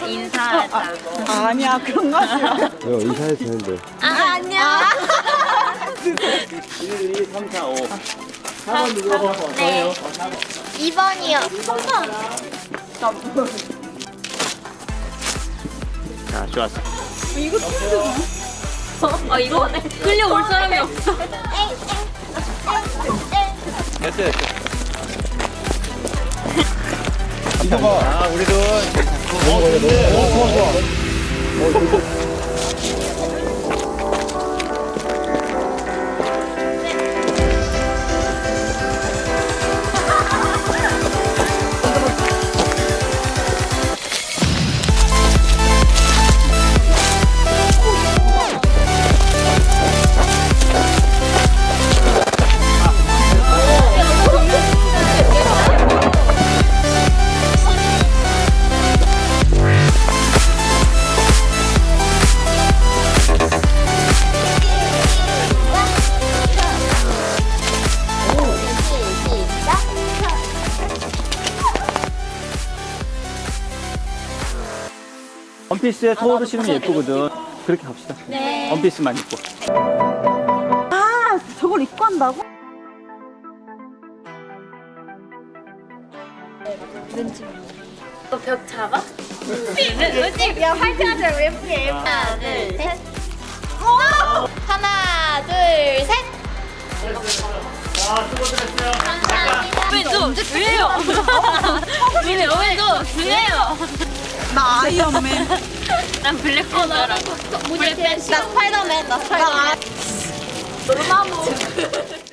엄마 인사하자. 아니야 그런 거 아니야. 내가 의사해도 되는데. 아, 안녕. 1, 2, 3, 4, 5. 4번 누구? 네. 2번이요. 자, 좋았어. 아, 이거 끌려올 사람이 없어. 됐어, 됐어. 아, 우리도. 어, 좋은데? 어, 좋아, 좋아. 원피스에 서울도 신으면 예쁘거든. 그렇게 갑시다. 네. 원피스만 입고. 아 저걸 입고 한다고? 너벽 잡아? 뭐지? 야, 화이팅하자. 왜 예쁘게. 하나, 둘, 셋. 하나, 둘, 셋. 감사합니다. 왼쪽, 왜요? 나 아이언맨. 난 블랙팬더라고. 블랙팬더. 나 스파이더맨, 나 스파이더맨.